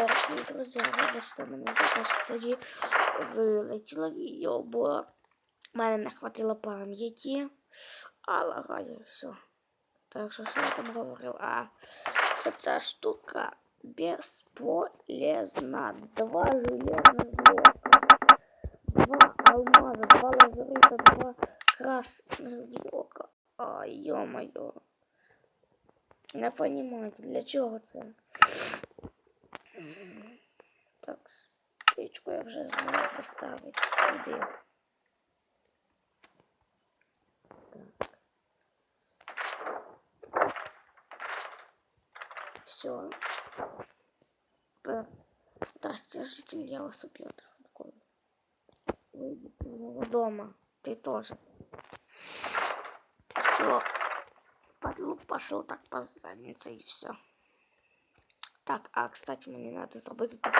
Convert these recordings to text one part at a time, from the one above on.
дорогі друзі, вибачте мене за те, що тоді вилетіло відео, бо в мене не хватило пам'яті. А лагає все. Так що що я там говорив? А що ця штука безполезна. Два железних блока. Два алмаза, два лазурита, два красных блока. А, ё-моё. Не понимаете, для чого це? Так, свічку я вже знаю поставити сюди. Так. Все. Здрасте, житель, я вас убью. Выйдите дома. Ты тоже. Все. Подлук пошел так по заднице и все. Так, а, кстати, мне надо забыть это.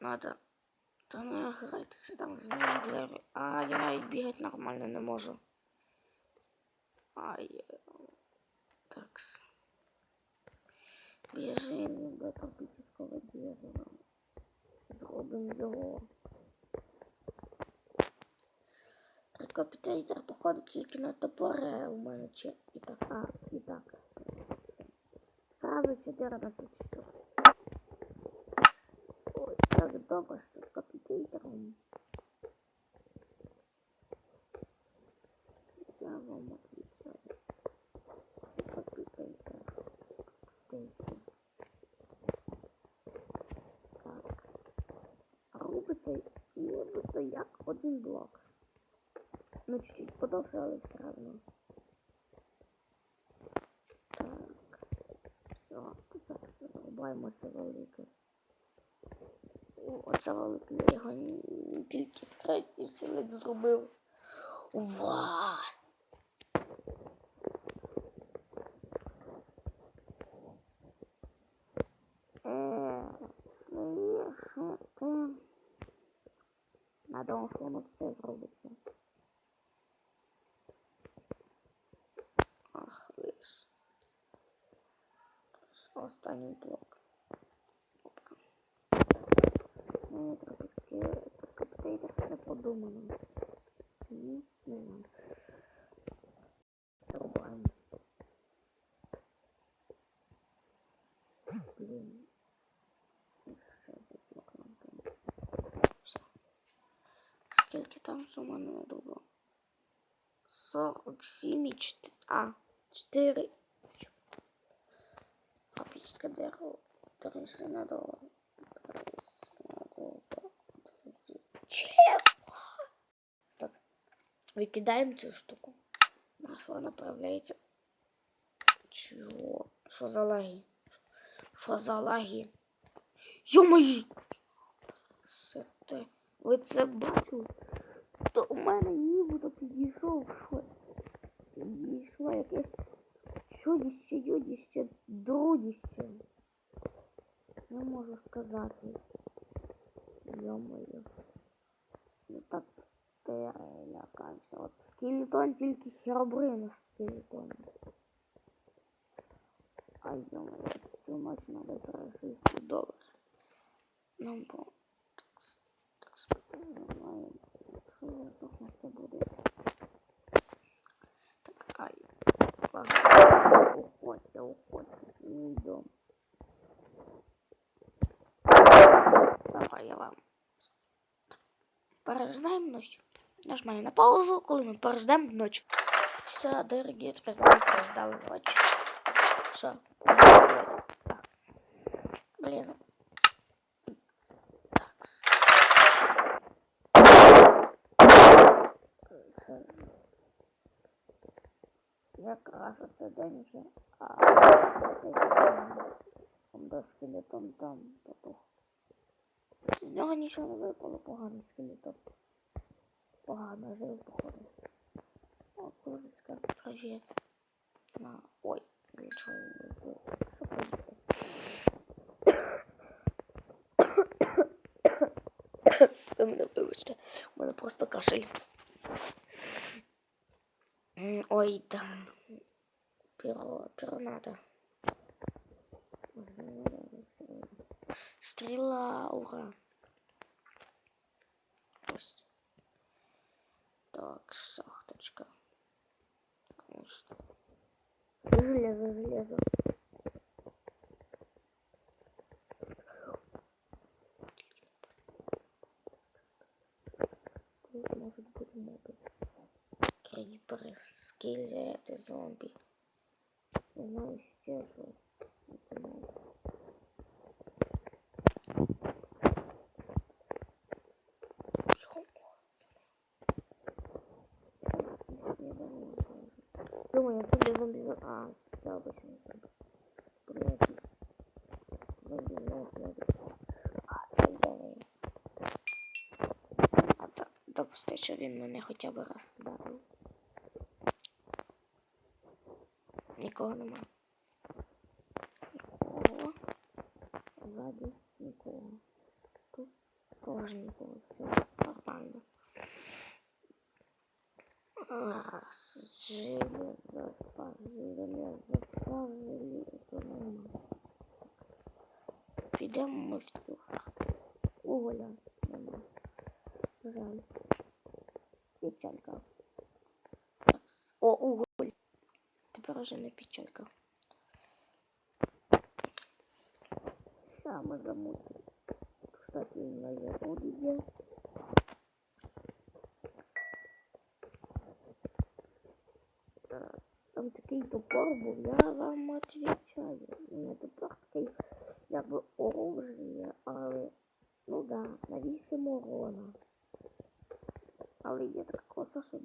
Надо. Та не грайтеся там з моїм двері. А, я навіть бігати нормально не можу. Ай. Так. Біжим до тропического дерева. Зробимо його. Трикопітейтер, походу, тільки на топоре у мене чи і так. А, і так. сразу 4 24. Ой, так добро, что с компьютером. Я вам отвечаю. Компьютер. Компьютер. Так. Робити і робити як один блок. Ну чуть-чуть подолжалось але все одно. тепер зарубаємо це велике. О, Оце велике, я його н- тільки в третій цілик зробив. Ва! Е, смішити. Надо воно все зробиться. Ах, лиш. Останній блок. каптейтер не подумано. Ні, не знаю. Рубаємо. Блін. Ще один блок нам там. Все. Скільки там сума не було? 47 і 4. А, 4. Капічка дерево. 30 на долар. 30 на долар. 30. Так. Цю штуку. На що направляється? Чого? За лаги? Що за лаги? Йо-мої! Це те. Ви це бачили? То у мене нібито підійшов що? Підійшло якесь чудіще, юдіще, друдіще. Не можу сказати. Йо-моє. Ну так перелякався. От скелетон тільки херобрин скелетон. А йо-моє, цю ночь надо пережити добре. Нам по... Так, спокійно, Що я здохну, це буде. Так, ай. Ладно. Уходьте, уходьте. Не йдем. Давай я вам. Порождаем ночь. Нажимаем на паузу, коли ми порождаем ночь. Все, дорогі, тепер ми порождали ночь. Все. Блін. Такс. Якраз оце день вже. А там до скелетон там потух. З нього нічого не випало, поганий скелетон. Погано жив, походу. О, курочка, привіт. На, ой, нічого не випало. Що поїхати? Ви мене вибачте, у мене просто кашель. М, Ой, да. Перо, перо надо. Стріла, ура. Скелеты, зомби. Не понимаю. Думаю, я зомби, зомби, а, да, обычно зомби. Блядь. Зомби, блядь, блядь. А, зомби. А, да, допусти, що він мене хоча б раз вдарив. Нікого нема. Нікого. Ззаді нікого. Тут теж нікого. Все нормально. Раз, железо, два, железо, два, железо, нормально. Підемо ми в цю хату. Уголя нема. Жаль. Печалька. Зараз. О, уголь. Уже не печалька. Саме замутили. Кстати, заводі є. Там такий топор був, я вам отвечаю. Не топор такий, якби оружие, але, ну да, на 8 урона. Але є така коса, що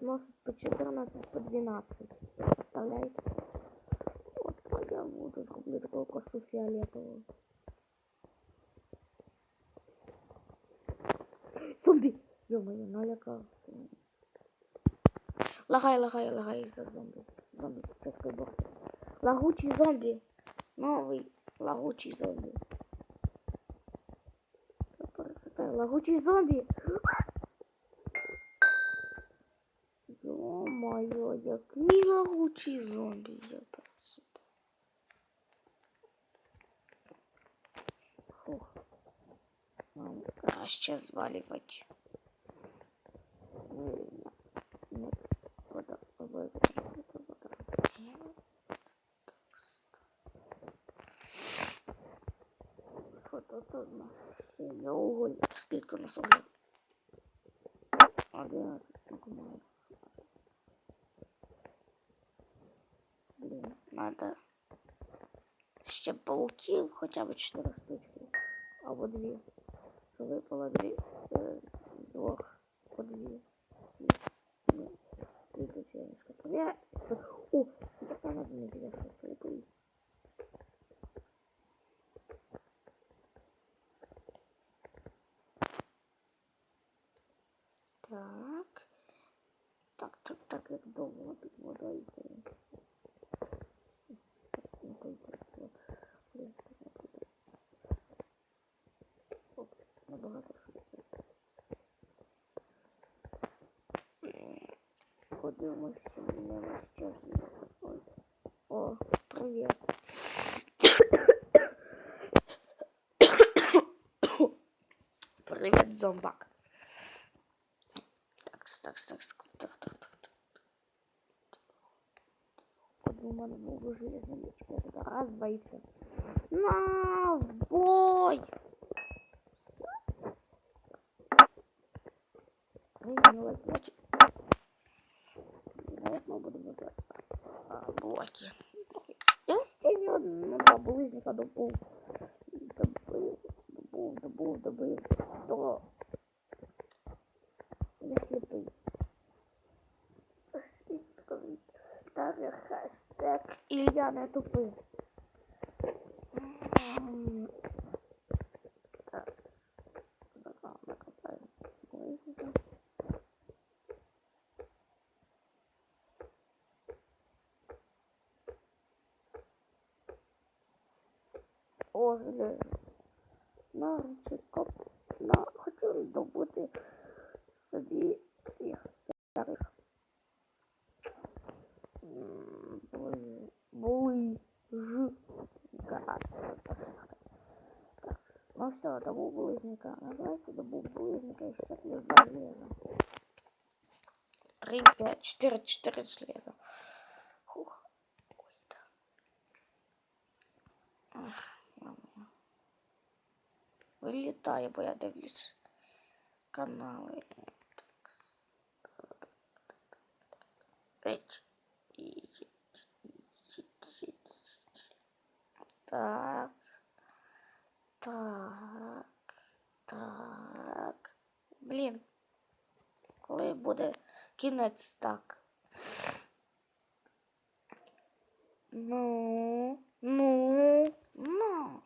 зносить по 14, по 12. Зроблю таку косу фіолетову. Зомбі! Ё-моё, налякав. Лагай, лагай, лагай из-за зомби. Зомби, ческой бог. Лагучий зомби. Новый лагучий зомби. Лагучий зомби. Ё-моё, який лагучий зомби. Я є уголь. Скільки у нас уголь? Одинадцять. Ну, кому? Блін, надо ще пауків хоча б 4 штучки. Або дві. Що випало дві. Це двох. По дві. Ні. Приключенческа. Проверь. О, это надо не делать, что я боюсь. Так. Так, так, так, як довго тут вода Подивимося, що мене на що Ой. О, привіт. Привіт, зомбак. Так, так, так, так, так, так, так. От у мене був железний меч. Я така раз боїться. На, в бой! Булыжника добыл. Добыл, добыл, добыл, добыл. До... Я слепый. Даже хэштег Илья не тупый. М, Так. Давай, накопаем булыжника. О, железо. Наручи коп. На, хочу здобути собі всіх старих. М, Буй, буй, ж. Га- О, все, добув булыжника. Называется добув булыжника и сейчас плюс два железа. Три, пять, четыре, четыре железа. Хух. Ой, да. Ах, ё-моё. Вилітає, бо я дивлюсь канали. Так. Еть. І- Так. Так. Так. Блін. Коли буде кінець так? Ну, ну, ну.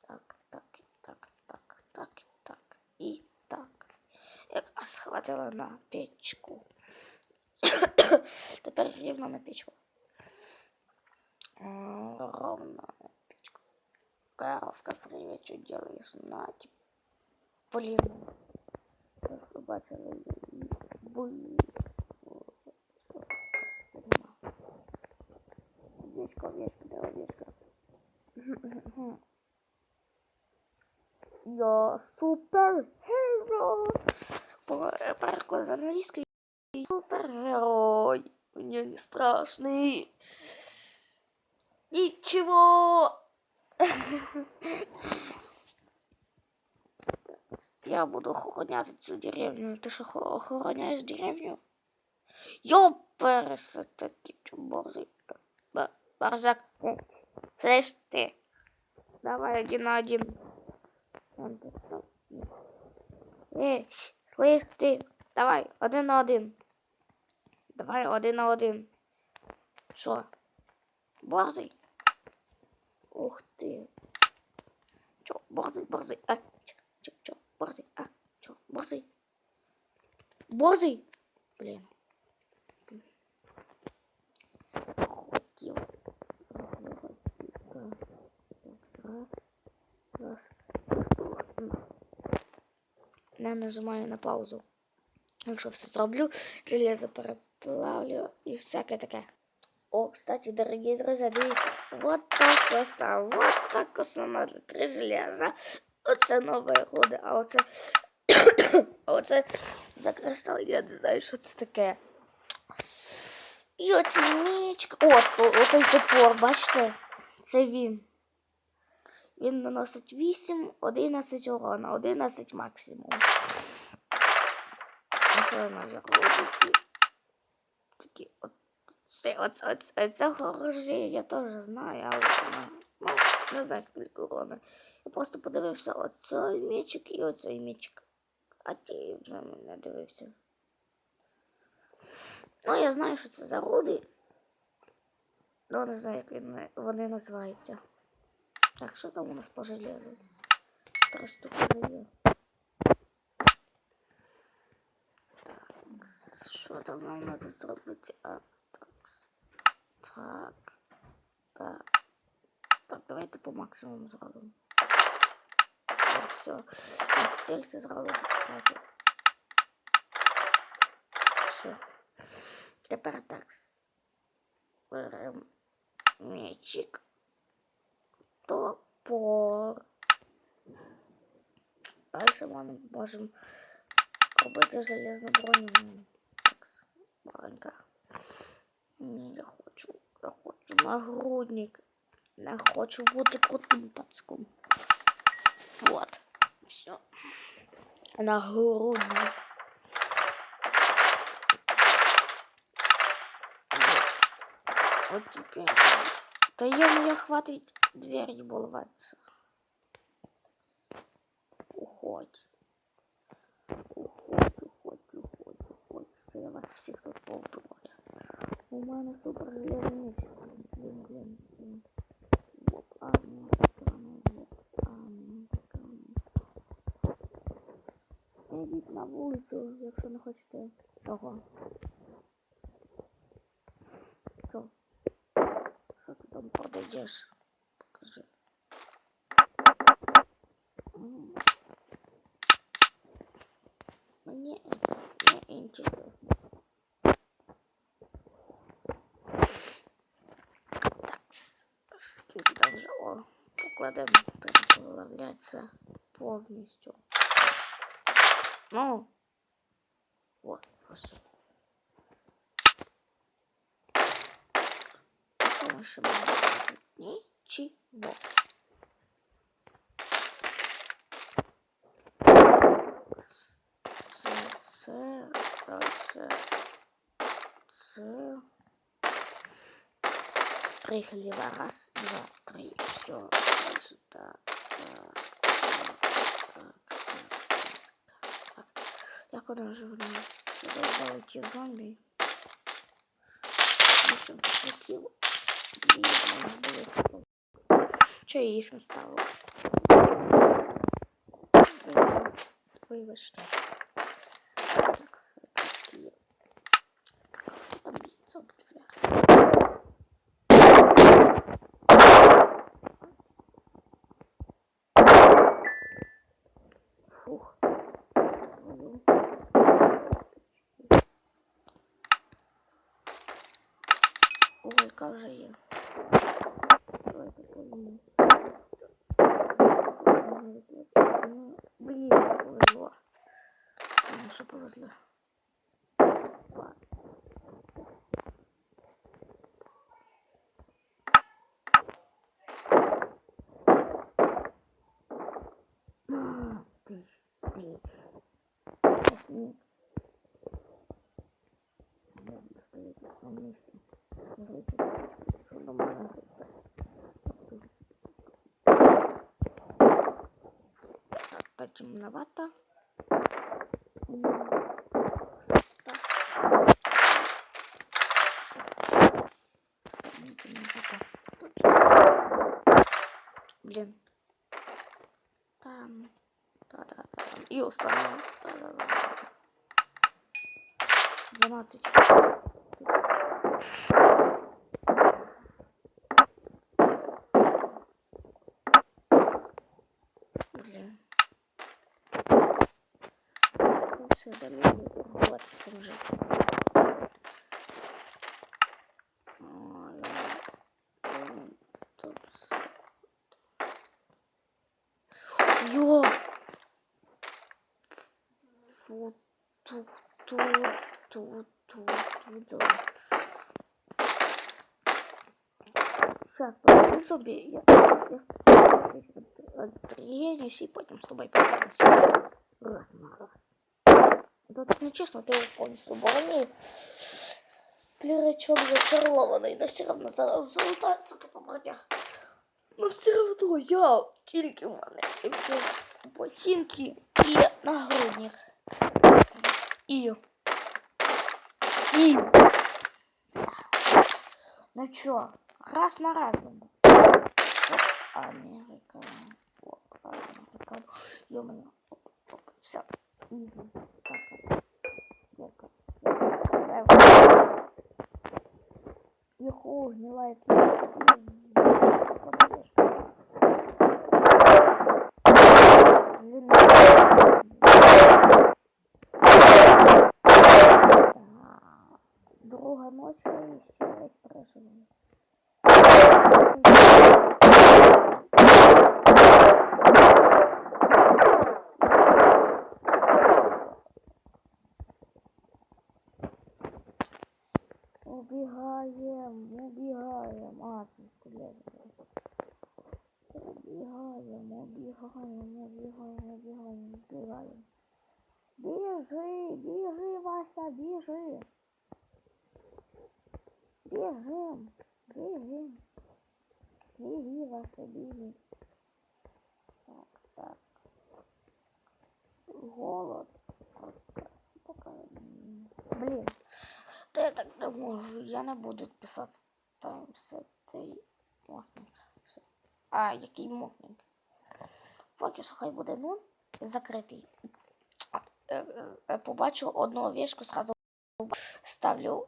Так, так, так, так, так, так і так. Якраз хватило на печку. Тепер рівно на печку. М, Ровно на печку. Коровка, привет, что делаешь? На, типа. Блин. Як ви бачили, буй. Овечка, овечка, да, овечка. Я супергерой. Переклад з англійської. Супергерой. Мне не страшный. Ничего. Я буду охороняти цю деревню. Ти що охо- охороняєш деревню? Ёпереса, борзый. Ба- Барзак. Слышь, ты. Давай один на один. Вон ты там. Эй, слышь, ты. Давай, один на один. Давай, один на один. Що? Борзий? Ух ти. Чо, борзий, борзий. А, чо, чо, чо, борзий. А, чо, борзий. Борзий? Блін. Хотів. Раз, раз, раз. Не нажимаю на паузу. Якщо все зроблю, железо переплавлю і всяке таке. О, кстати, дорогие друзья, дивіться, вот так коса, вот так коса надо три железа. Оце нове года, а оце, а оце за кристал, я не знаю, що це таке. І оці мічка. О, отой топор, бачите? Це він. Він наносить 8, 11 урона, 11 максимум. Оце нові роботи. Такі от. Це, от, от цього я теж знаю, але ну, не знаю скільки урона. Я просто подивився оцей мічик і оцей мічик. А ті вже не дивився. Ну, я знаю, що це за руди. Ну, не знаю, як він, вони називаються. Так, що там у нас по железу? Три штуки є. Так, що там нам треба зробити? А, так. Так. Так. Так, давайте по максимуму зробимо. Все. От стільки зробимо. Все. Тепер так. Беремо мечик. Топор. Дальше ми можемо робити железну броню. Так, бронька. Я хочу. Я хочу нагрудник. Я хочу бути крутим пацком. Вот. Все. Нагрудник. Вот теперь. Да ё хватит дверь не баловаться. Уходь. Уходь, уходь, уходь, уходь. Що я вас всіх тут повбиваю. У мене супер железний Блін, блін, блін. Оп, а, ну, сторону, оп, а, ну, сторону. Йдіть на вулицю, якщо не хочете того. Що? Що ти там продаєш? Покажи. М. Мені це не інтересно. Так, скільки там вже? О, покладемо. виявляється повністю. Ну, от, ось. Що ми ще можемо робити? Нічого. Це, це, це, це. Приехали раз, два, три, все. Дальше так, так, так, так, так, так. Як воно вже в нас задовбали ті зомбі? Вісім чоловіків. Блін, мене було цікаво. Чого я їх не ставила? Вибачте. Так, вже є. Давайте повинні. Ну, Блін, повезло. Мені що повезло. Та темновато. Блин. Там. Да-да-да. И установил. Да-да-да. 12. Блин. Все, дали вот уже. Йо! Фу, ту, ту, ту, ту, ту, да. Сейчас, подожди собі, я, я отренюсь і потім з тобою поговорюсь. Раз на раз. Да так нечесно, ти повністю оборони. Клірачок зачарований, но все равно зараз залутається по братях. Ну все равно я тільки в мене такі ботинки і нагрудник. І. І. Ну чё, раз на раз. Оп, Америка. Оп, Америка. Ё-моё. Оп, оп, все. Изи. Так. Йоху, гнилая Друга ночь і ще раз проживаю. Убегаем, убегаем. А, ты стреляешь. Убегаем, убегаем, убегаем, убегаем, убегаем. Бежи, бежи, Вася, бежи. Бежим, бежим. Беги, Вася, беги. Так, так. Голод. Пока... Блин. Та я так не можу, я не буду писати там все цей мовник. Все. А, який мовник? Поки що хай буде 0 закритий. А, е, е, Побачу одну овечку, сразу ставлю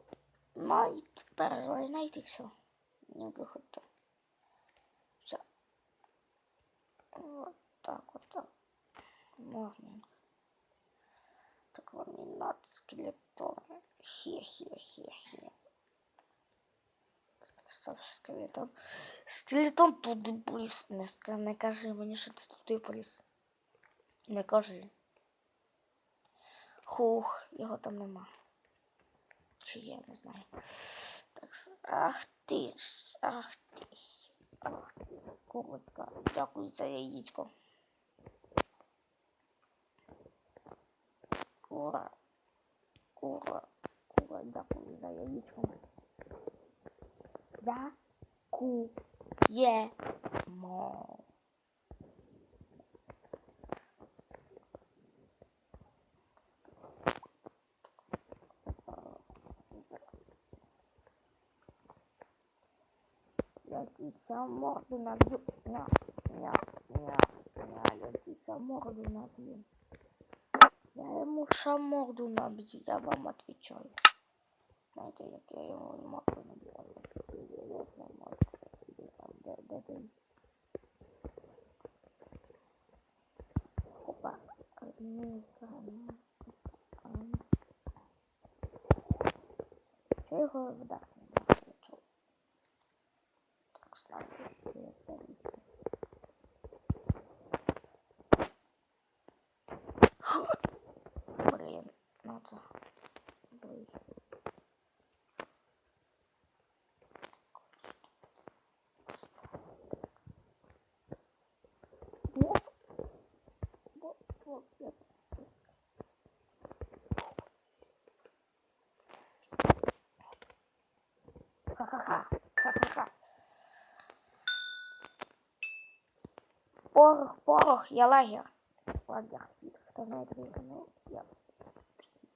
найт, переживаю найт і все. Не виходьте. Все. Вот так, вот так. Мовник. Так ламинат скелетон. Хе-хе-хе-хе Стоп, скелетон. Скелетон туди поліз. Не, ска- не кажи мені, що ти туди поліз. Не кажи. Хух, його там нема. Чи є, не знаю. Так, що- ах ти ж, ах ти. ж, Ах ти, курочка. Дякую за яєчко. Кура. Кура. Кура, дякую за яєчко. Дякуємо. Я сейчас морду набью. Ня, ня, ня, ня, я сейчас морду набью. Я ему ша морду набью, я вам отвечаю. Знаете, я ему морду набью? olmam lazım. Bebeğim. Hoppa. Şey koy bir dakika. Ха-ха-ха. Ха-ха-ха. Порох, порох, я лагер. Лагер. Кто знает, где ну, я.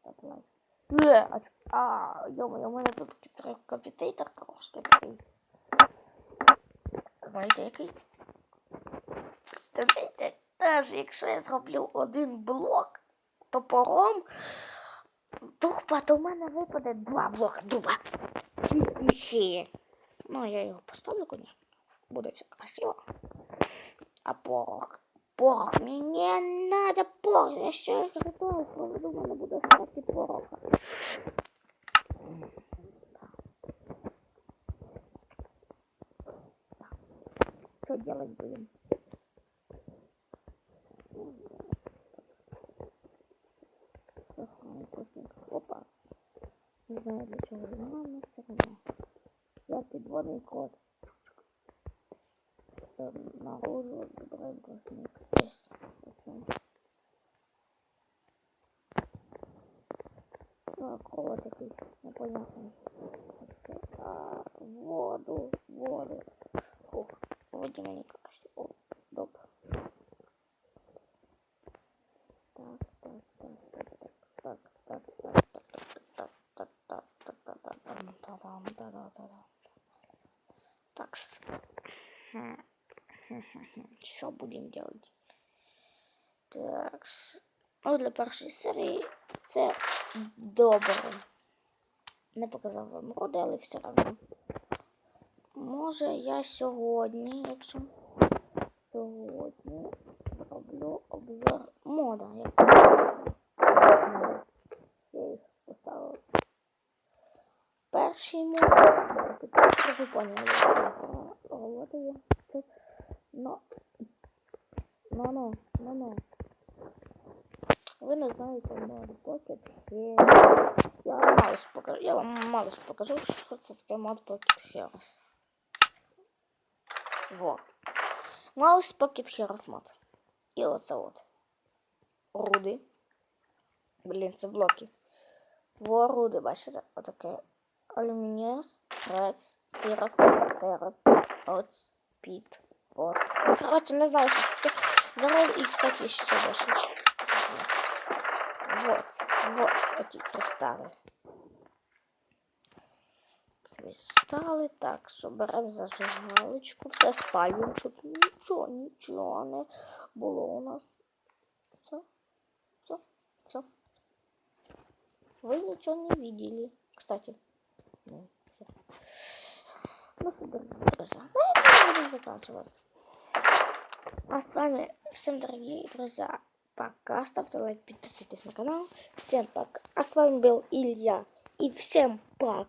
Так, лагер. Е, а, ч- а, ё-моё, у мене тут кітр- капітейтер трошки такий. Знаєте, який? Представляєте, теж якщо я зроблю один блок топором, дуба, то в мене випаде два блока дуба. Ще. Ну, я його поставлю, конечно. Буде все красиво. А порох. Порох. Мені надо порох. Я ще ритуал проведу, в мене буде стати пороха. Что делать будем? знаю для чего воно, але все одно. Я підводний код. На добре, брусник. Ось. Ну, а кого такий, непонятний. А, воду, воду. Фух, воді мені та-да-та-да. Так, що будемо делать? Так, ну для першої серії це добре. Не показав вам роди, але все одно. Може я сьогодні, якщо сьогодні зроблю обзор мода. Як нашими. Вы поняли. Вот и Но. Но, но, но, но. Вы не знаете мой покет. Я вам мало покажу. Я вам мало покажу, что це таке мод Pocket Heroes. Вот. Малость Pocket Heroes мод. вот оце от. Руди. Блін, це блоки. Во руди, бачите? такая Алюмініус, Рец, Тирос, Терос, Оц, Піт, От. Коротше, не знаю, що це таке. Зараз і, кстати, ще більше. Вот, вот эти кристалли. Кристалли. Так, що беремо зажигалочку. Все спалюємо, щоб нічого, нічого не було у нас. Все, все, все. Вы ничего не видели, кстати. Ну. Ну, друзья, на этом будем заканчивать. А с вами всем, дорогие друзья, пока. Ставьте лайк, подписывайтесь на канал. Всем пока. А с вами был Илья. И всем пока.